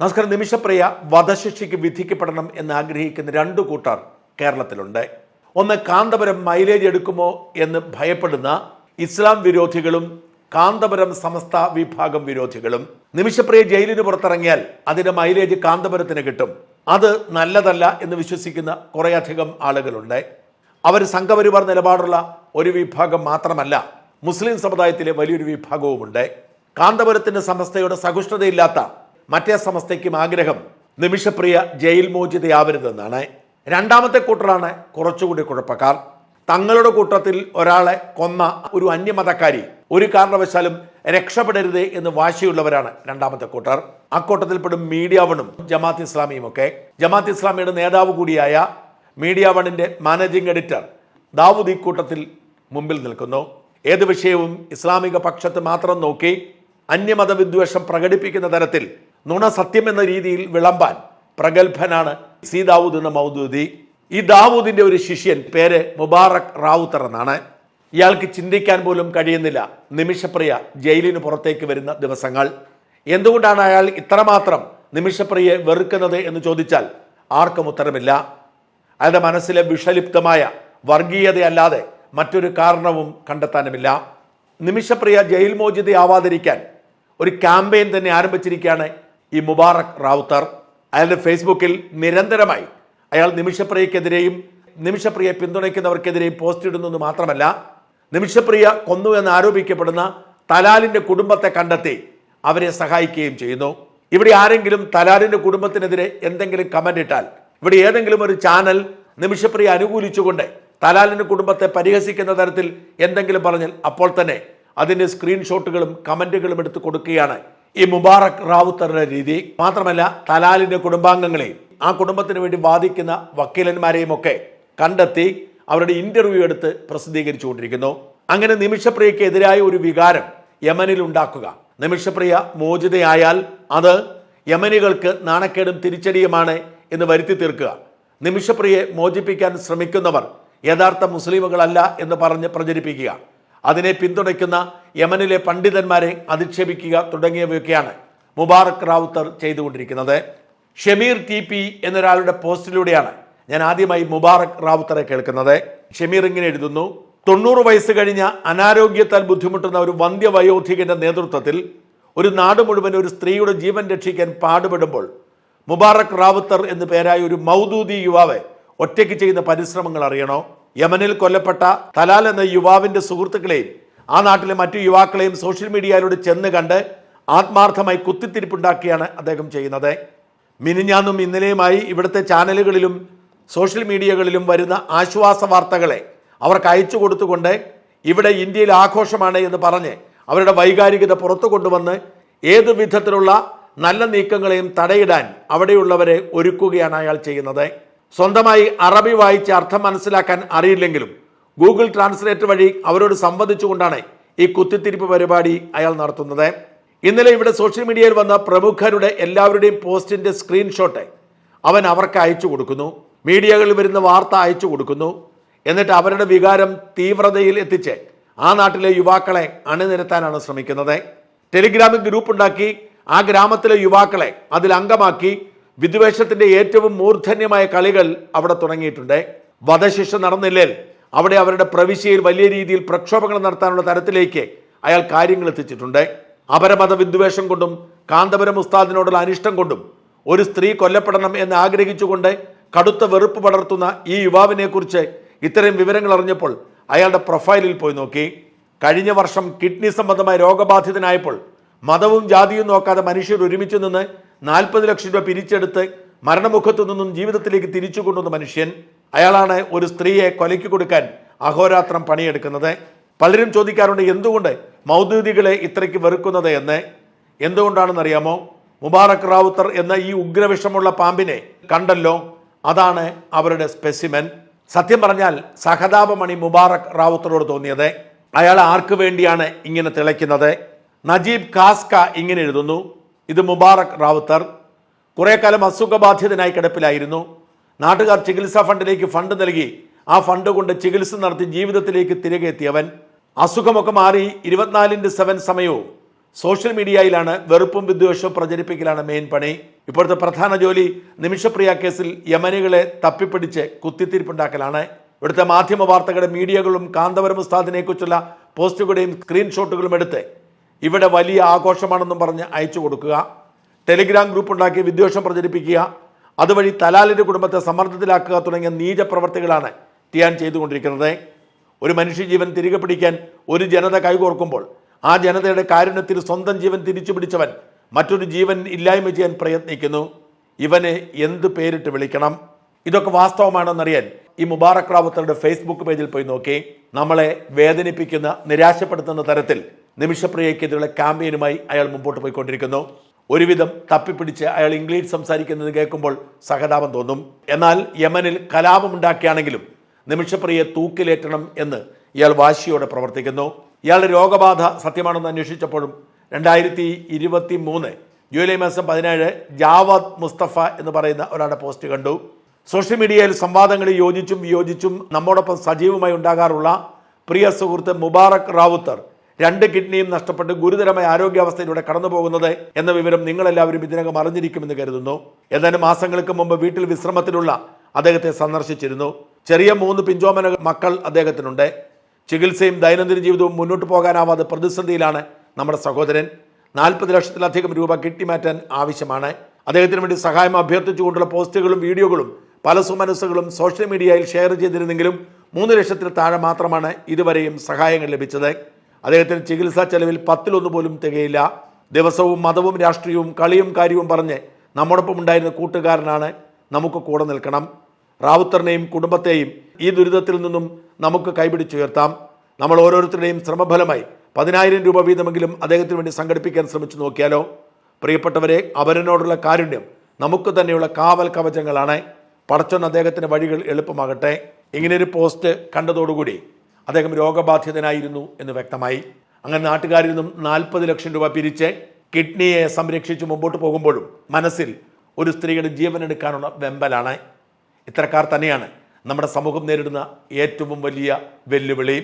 നമസ്കാരം. നിമിഷപ്രിയ വധശിക്ഷയ്ക്ക് വിധിക്കപ്പെടണം എന്ന് ആഗ്രഹിക്കുന്ന രണ്ടു കൂട്ടർ കേരളത്തിലുണ്ട്. ഒന്ന് കാന്തപുരം മൈലേജ് എടുക്കുമോ എന്ന് ഭയപ്പെടുന്ന ഇസ്ലാം വിരോധികളും കാന്തപുരം സമസ്ത വിഭാഗം വിരോധികളും. നിമിഷപ്രിയ ജയിലിന് പുറത്തിറങ്ങിയാൽ അതിന്റെ മൈലേജ് കാന്തപുരത്തിന് കിട്ടും. അത് നല്ലതല്ല എന്ന് വിശ്വസിക്കുന്ന കുറേയധികം ആളുകളുണ്ട്. അവർ സംഘപരിവാർ നിലപാടുള്ള ഒരു വിഭാഗം മാത്രമല്ല മുസ്ലിം സമുദായത്തിലെ വലിയൊരു വിഭാഗവുമുണ്ട്. കാന്തപുരത്തിന്റെ സമസ്തയുടെ സഹിഷ്ണുതയില്ലാത്ത മറ്റേ സമസ്തയ്ക്കും ആഗ്രഹം നിമിഷപ്രിയ ജയിൽ മോചിതയാവരുതെന്നാണ്. രണ്ടാമത്തെ കൂട്ടറാണ് കുറച്ചുകൂടി കുഴപ്പക്കാർ. തങ്ങളുടെ കൂട്ടത്തിൽ ഒരാളെ കൊന്ന ഒരു അന്യമതക്കാരി ഒരു കാരണവശാലും രക്ഷപ്പെടരുത് എന്ന് വാശിയുള്ളവരാണ് രണ്ടാമത്തെ കൂട്ടർ. അക്കൂട്ടത്തിൽപ്പെടും മീഡിയ വണും ജമാഅത്ത് ഇസ്ലാമിയും ഒക്കെ ജമാഅത്ത് ഇസ്ലാമിയുടെ നേതാവ് കൂടിയായ മീഡിയ വണിന്റെ മാനേജിംഗ് എഡിറ്റർ ദാവൂദ് ഈ കൂട്ടത്തിൽ മുമ്പിൽ നിൽക്കുന്നു. ഏത് വിഷയവും ഇസ്ലാമിക പക്ഷത്ത് മാത്രം നോക്കി അന്യമത വിദ്വേഷം പ്രകടിപ്പിക്കുന്ന തരത്തിൽ നുണ സത്യം എന്ന രീതിയിൽ വിളമ്പാൻ പ്രഗത്ഭനാണ് സി ദാവൂദ് എന്ന മൗദൂദി. ഈ ദാവൂദിന്റെ ഒരു ശിഷ്യൻ പേര് മുബാറക് റാവുത്തർ എന്നാണ്. ഇയാൾക്ക് ചിന്തിക്കാൻ പോലും കഴിയുന്നില്ല. നിമിഷപ്രിയ ജയിലിന് പുറത്തേക്ക് വരുന്ന ദിവസങ്ങൾ. എന്തുകൊണ്ടാണ് അയാൾ ഇത്രമാത്രം നിമിഷപ്രിയയെ വെറുക്കുന്നത് എന്ന് ചോദിച്ചാൽ ആർക്കും ഉത്തരമില്ല. അയാളുടെ മനസ്സിലെ വിഷലിപ്തമായ വർഗീയതയല്ലാതെ മറ്റൊരു കാരണവും കണ്ടെത്താനുമില്ല. നിമിഷപ്രിയ ജയിൽ മോചിതയാവാതിരിക്കാൻ ഒരു ക്യാമ്പയിൻ തന്നെ ആരംഭിച്ചിരിക്കുകയാണ് ഈ മുബാറക് റാവുത്തർ അയാളുടെ ഫേസ്ബുക്കിൽ നിരന്തരമായി അയാൾ നിമിഷപ്രിയക്കെതിരെയും നിമിഷപ്രിയെ പിന്തുണയ്ക്കുന്നവർക്കെതിരെയും പോസ്റ്റ് ഇടുന്നു മാത്രമല്ല നിമിഷപ്രിയ കൊന്നു എന്ന് ആരോപിക്കപ്പെടുന്ന തലാലിന്റെ കുടുംബത്തെ കണ്ടെത്തി അവരെ സഹായിക്കുകയും ചെയ്യുന്നു. ഇവിടെ ആരെങ്കിലും തലാലിന്റെ കുടുംബത്തിനെതിരെ എന്തെങ്കിലും കമന്റ് ഇട്ടാൽ ഇവിടെ ഏതെങ്കിലും ഒരു ചാനൽ നിമിഷപ്രിയ അനുകൂലിച്ചുകൊണ്ട് തലാലിന്റെ കുടുംബത്തെ പരിഹസിക്കുന്ന തരത്തിൽ എന്തെങ്കിലും പറഞ്ഞാൽ അപ്പോൾ തന്നെ അതിന്റെ സ്ക്രീൻഷോട്ടുകളും കമന്റുകളും എടുത്ത് കൊടുക്കുകയാണ് ഈ മുബാറക് റാവുത്തറിന്റെ രീതി മാത്രമല്ല തലാലിന്റെ കുടുംബാംഗങ്ങളെ ആ കുടുംബത്തിന് വേണ്ടി വാദിക്കുന്ന വക്കീലന്മാരെയും ഒക്കെ കണ്ടെത്തി അവരുടെ ഇന്റർവ്യൂ എടുത്ത് പ്രസിദ്ധീകരിച്ചുകൊണ്ടിരിക്കുന്നു. അങ്ങനെ നിമിഷപ്രിയക്കെതിരായ ഒരു വികാരം യമനിൽ ഉണ്ടാക്കുക. നിമിഷപ്രിയ മോചിതയായാൽ അത് യമനികൾക്ക് നാണക്കേടും തിരിച്ചടിയുമാണ് എന്ന് വരുത്തി തീർക്കുക. നിമിഷപ്രിയെ മോചിപ്പിക്കാൻ ശ്രമിക്കുന്നവർ യഥാർത്ഥ മുസ്ലിമുകളല്ല എന്ന് പറഞ്ഞ് പ്രചരിപ്പിക്കുക. അതിനെ പിന്തുണയ്ക്കുന്ന യമനിലെ പണ്ഡിതന്മാരെ അധിക്ഷേപിക്കുക തുടങ്ങിയവയൊക്കെയാണ് മുബാറക് റാവുത്തർ ചെയ്തുകൊണ്ടിരിക്കുന്നത്. ഷമീർ ടി പി എന്നൊരാളുടെ പോസ്റ്റിലൂടെയാണ് ഞാൻ ആദ്യമായി മുബാറക് റാവുത്തറെ കേൾക്കുന്നത്. ഷമീർ ഇങ്ങനെ എഴുതുന്നു തൊണ്ണൂറ് വയസ്സ് കഴിഞ്ഞ അനാരോഗ്യത്താൽ ബുദ്ധിമുട്ടുന്ന ഒരു വന്ധ്യവയോധികന്റെ നേതൃത്വത്തിൽ ഒരു നാട് മുഴുവൻ ഒരു സ്ത്രീയുടെ ജീവൻ രക്ഷിക്കാൻ പാടുപെടുമ്പോൾ മുബാറക് റാവുത്തർ എന്നു പേരായ ഒരു മൗദൂദി യുവാവ് ഒറ്റയ്ക്ക് ചെയ്യുന്ന പരിശ്രമങ്ങൾ അറിയണോ? യമനിൽ കൊല്ലപ്പെട്ട തലാൽ എന്ന യുവാവിന്റെ സുഹൃത്തുക്കളെയും ആ നാട്ടിലെ മറ്റു യുവാക്കളെയും സോഷ്യൽ മീഡിയയിലൂടെ ചെന്ന് കണ്ട് ആത്മാർത്ഥമായി കുത്തിത്തിരിപ്പുണ്ടാക്കിയാണ് അദ്ദേഹം ചെയ്യുന്നത്. മിനിഞ്ഞാന്നും ഇന്നലെയുമായി ഇവിടുത്തെ ചാനലുകളിലും സോഷ്യൽ മീഡിയകളിലും വരുന്ന ആശ്വാസ വാർത്തകളെ അവർക്ക് അയച്ചു കൊടുത്തുകൊണ്ട് ഇവിടെ ഇന്ത്യയിൽ ആഘോഷമാണ് എന്ന് പറഞ്ഞ് അവരുടെ വൈകാരികത പുറത്തു കൊണ്ടുവന്ന് ഏത് വിധത്തിലുള്ള നല്ല നീക്കങ്ങളെയും തടയിടാൻ അവിടെയുള്ളവരെ ഒരുക്കുകയാണ് അയാൾ ചെയ്യുന്നത്. സ്വന്തമായി അറബി വായിച്ച് അർത്ഥം മനസ്സിലാക്കാൻ അറിയില്ലെങ്കിലും ഗൂഗിൾ ട്രാൻസ്ലേറ്റർ വഴി അവരോട് സംവദിച്ചുകൊണ്ടാണ് ഈ കുത്തിത്തിരിപ്പ് പരിപാടി അയാൾ നടത്തുന്നത്. ഇന്നലെ ഇവിടെ സോഷ്യൽ മീഡിയയിൽ വന്ന പ്രമുഖരുടെ എല്ലാവരുടെയും പോസ്റ്റിന്റെ സ്ക്രീൻഷോട്ട് അവൻ അവർക്ക് അയച്ചു കൊടുക്കുന്നു. മീഡിയകളിൽ വരുന്ന വാർത്ത അയച്ചു കൊടുക്കുന്നു. എന്നിട്ട് അവരുടെ വികാരം തീവ്രതയിൽ എത്തിച്ച് ആ നാട്ടിലെ യുവാക്കളെ അണിനിരത്താനാണ് ശ്രമിക്കുന്നത്. ടെലിഗ്രാമിൽ ഗ്രൂപ്പ് ഉണ്ടാക്കി ആ ഗ്രാമത്തിലെ യുവാക്കളെ അതിൽ അംഗമാക്കി വിദ്വേഷത്തിന്റെ ഏറ്റവും മൂർധന്യമായ കളികൾ അവിടെ തുടങ്ങിയിട്ടുണ്ട്. വധശിക്ഷ നടന്നില്ലേൽ അവിടെ അവരുടെ പ്രവിശ്യയിൽ വലിയ രീതിയിൽ പ്രക്ഷോഭങ്ങൾ നടത്താനുള്ള തരത്തിലേക്ക് അയാൾ കാര്യങ്ങൾ എത്തിച്ചിട്ടുണ്ട്. അപരമത വിദ്വേഷം കൊണ്ടും കാന്തപുരം ഉസ്താദിനോടുള്ള അനിഷ്ടം കൊണ്ടും ഒരു സ്ത്രീ കൊല്ലപ്പെടണം എന്ന് ആഗ്രഹിച്ചുകൊണ്ട് കടുത്ത വെറുപ്പ് പടർത്തുന്ന ഈ യുവാവിനെക്കുറിച്ച് ഇത്തരം വിവരങ്ങൾ അറിഞ്ഞപ്പോൾ അയാളുടെ പ്രൊഫൈലിൽ പോയി നോക്കി. കഴിഞ്ഞ വർഷം കിഡ്നി സംബന്ധമായ രോഗബാധിതനായപ്പോൾ മതവും ജാതിയും നോക്കാതെ മനുഷ്യർ ഒരുമിച്ച് നിന്ന് നാൽപ്പത് ലക്ഷം രൂപ പിരിച്ചെടുത്ത് മരണമുഖത്തു നിന്നും ജീവിതത്തിലേക്ക് തിരിച്ചു കൊണ്ടുവന്ന മനുഷ്യൻ അയാളാണ് ഒരു സ്ത്രീയെ കൊലയ്ക്ക് കൊടുക്കാൻ അഹോരാത്രം പണിയെടുക്കുന്നത്. പലരും ചോദിക്കാറുണ്ട് എന്തുകൊണ്ട് മൗദൂദികളെ ഇത്രയ്ക്ക് വെറുക്കുന്നത് എന്ന്? എന്തുകൊണ്ടാണെന്നറിയാമോ? മുബാറക് റാവുത്തർ എന്ന ഈ ഉഗ്രവിഷമുള്ള പാമ്പിനെ കണ്ടല്ലോ. അതാണ് അവരുടെ സ്പെസിമെൻ. സത്യം പറഞ്ഞാൽ സഹതാപമണി മുബാറക് റാവുത്തറോട് തോന്നിയത് അയാൾ ആർക്കു വേണ്ടിയാണ് ഇങ്ങനെ തിളയ്ക്കുന്നത്? നജീബ് കാസ്ക ഇങ്ങനെ എഴുതുന്നു ഇത് മുബാറക് റാവുത്തർ കുറെ കാലം അസുഖബാധിതനായി കിടപ്പിലായിരുന്നു. നാട്ടുകാർ ചികിത്സാ ഫണ്ടിലേക്ക് ഫണ്ട് നൽകി. ആ ഫണ്ട് കൊണ്ട് ചികിത്സ നടത്തി ജീവിതത്തിലേക്ക് തിരികെ എത്തിയവൻ. അസുഖമൊക്കെ മാറി ഇരുപത്തിനാലിന്റെ സെവൻ സമയവും സോഷ്യൽ മീഡിയയിലാണ് വെറുപ്പും വിദ്വേഷവും പ്രചരിപ്പിക്കലാണ് മെയിൻ പണി. ഇപ്പോഴത്തെ പ്രധാന ജോലി നിമിഷപ്രിയ കേസിൽ യമനികളെ തപ്പിപ്പിടിച്ച് കുത്തിത്തിരിപ്പുണ്ടാക്കലാണ് ഇവിടുത്തെ മാധ്യമ വാർത്തകളുടെ മീഡിയകളും കാന്തപുരം ഉസ്താദിനെക്കുറിച്ചുള്ള പോസ്റ്റുകളുടെയും സ്ക്രീൻഷോട്ടുകളും എടുത്ത് ഇവിടെ വലിയ ആഘോഷമാണെന്നും പറഞ്ഞ് അയച്ചു കൊടുക്കുക. ടെലിഗ്രാം ഗ്രൂപ്പ് ഉണ്ടാക്കി വിദ്വേഷം പ്രചരിപ്പിക്കുക. അതുവഴി തലാലിന്റെ കുടുംബത്തെ സമ്മർദ്ദത്തിലാക്കുക തുടങ്ങിയ നീച പ്രവർത്തികളാണ് ടിയാൻ ചെയ്തുകൊണ്ടിരിക്കുന്നത്. ഒരു മനുഷ്യജീവൻ തിരികെ പിടിക്കാൻ ഒരു ജനത കൈകോർക്കുമ്പോൾ ആ ജനതയുടെ കാരുണ്യത്തിൽ സ്വന്തം ജീവൻ തിരിച്ചു പിടിച്ചവൻ മറ്റൊരു ജീവൻ ഇല്ലായ്മ ചെയ്യാൻ പ്രയത്നിക്കുന്നു. ഇവനെ എന്ത് പേരിട്ട് വിളിക്കണം? ഇതൊക്കെ വാസ്തവമാണെന്നറിയാൻ ഈ മുബാറക് റാവുത്തറുടെ ഫേസ്ബുക്ക് പേജിൽ പോയി നോക്കി. നമ്മളെ വേദനിപ്പിക്കുന്ന നിരാശപ്പെടുത്തുന്ന തരത്തിൽ നിമിഷപ്രിയക്കെതിരെ ക്യാമ്പയിനുമായി അയാൾ മുമ്പോട്ട് പോയിക്കൊണ്ടിരിക്കുന്നു. ഒരുവിധം തപ്പിപ്പിടിച്ച് അയാൾ ഇംഗ്ലീഷ് സംസാരിക്കുന്നത് കേൾക്കുമ്പോൾ സഹതാപം തോന്നും. എന്നാൽ യമനിൽ കലാപമുണ്ടാക്കിയാണെങ്കിലും നിമിഷപ്രിയെ തൂക്കിലേറ്റണം എന്ന് ഇയാൾ വാശിയോടെ പ്രവർത്തിക്കുന്നു. ഇയാളുടെ രോഗബാധ സത്യമാണെന്ന് അന്വേഷിച്ചപ്പോഴും രണ്ടായിരത്തി ഇരുപത്തി മൂന്ന് ജൂലൈ മാസം പതിനേഴ് ജാവദ് മുസ്തഫ എന്ന് പറയുന്ന ഒരാളുടെ പോസ്റ്റ് കണ്ടു. സോഷ്യൽ മീഡിയയിൽ സംവാദങ്ങളിൽ യോജിച്ചും വിയോജിച്ചും നമ്മോടൊപ്പം സജീവമായി ഉണ്ടാകാറുള്ള പ്രിയ സുഹൃത്ത് മുബാറക് റാവുത്തർ രണ്ട് കിഡ്നിയും നഷ്ടപ്പെട്ട് ഗുരുതരമായ ആരോഗ്യാവസ്ഥയിലൂടെ കടന്നു പോകുന്നത് എന്ന വിവരം നിങ്ങളെല്ലാവരും ഇതിനകം അറിഞ്ഞിരിക്കുമെന്ന് കരുതുന്നു. ഏതാനും മാസങ്ങൾക്ക് മുമ്പ് വീട്ടിൽ വിശ്രമത്തിലുള്ള അദ്ദേഹത്തെ സന്ദർശിച്ചിരുന്നു. ചെറിയ മൂന്ന് പിഞ്ചോമന മക്കൾ അദ്ദേഹത്തിനുണ്ട്. ചികിത്സയും ദൈനംദിന ജീവിതവും മുന്നോട്ട് പോകാനാവാതെ പ്രതിസന്ധിയിലാണ് നമ്മുടെ സഹോദരൻ. നാൽപ്പത് ലക്ഷത്തിലധികം രൂപ കിട്ടിമാറ്റാൻ ആവശ്യമാണ്. അദ്ദേഹത്തിന് വേണ്ടി സഹായം അഭ്യർത്ഥിച്ചുകൊണ്ടുള്ള പോസ്റ്റുകളും വീഡിയോകളും പല സുമനസ്സുകളും സോഷ്യൽ മീഡിയയിൽ ഷെയർ ചെയ്തിരുന്നെങ്കിലും മൂന്ന് ലക്ഷത്തിൽ താഴെ മാത്രമാണ് ഇതുവരെയും സഹായങ്ങൾ ലഭിച്ചത്. അദ്ദേഹത്തിന് ചികിത്സാ ചെലവിൽ പത്തിലൊന്നു പോലും തികയില്ല. ദിവസവും മതവും രാഷ്ട്രീയവും കളിയും കാര്യവും പറഞ്ഞ് നമ്മോടൊപ്പം ഉണ്ടായിരുന്ന കൂട്ടുകാരനാണ് നമുക്ക് കൂടെ നിൽക്കണം. റാവുത്തറിനെയും കുടുംബത്തെയും ഈ ദുരിതത്തിൽ നിന്നും നമുക്ക് കൈപിടിച്ചുയർത്താം. നമ്മൾ ഓരോരുത്തരുടെയും ശ്രമഫലമായി പതിനായിരം രൂപ വീതമെങ്കിലും അദ്ദേഹത്തിന് വേണ്ടി സംഘടിപ്പിക്കാൻ ശ്രമിച്ചു നോക്കിയാലോ? പ്രിയപ്പെട്ടവരെ അവരനോടുള്ള കാരുണ്യം നമുക്ക് തന്നെയുള്ള കാവൽ കവചങ്ങളാണ്. പടച്ചോൻ അദ്ദേഹത്തിന് വഴികൾ എളുപ്പമാകട്ടെ. ഇങ്ങനെയൊരു പോസ്റ്റ് കണ്ടതോടുകൂടി അദ്ദേഹം രോഗബാധിതനായിരുന്നു എന്ന് വ്യക്തമായി. അങ്ങനെ നാട്ടുകാരിൽ നിന്നും നാൽപ്പത് ലക്ഷം രൂപ പിരിച്ച് കിഡ്നിയെ സംരക്ഷിച്ച് മുമ്പോട്ട് പോകുമ്പോഴും മനസ്സിൽ ഒരു സ്ത്രീയുടെ ജീവനെടുക്കാനുള്ള വെമ്പലാണ്. ഇത്തരക്കാർ തന്നെയാണ് നമ്മുടെ സമൂഹം നേരിടുന്ന ഏറ്റവും വലിയ വെല്ലുവിളി.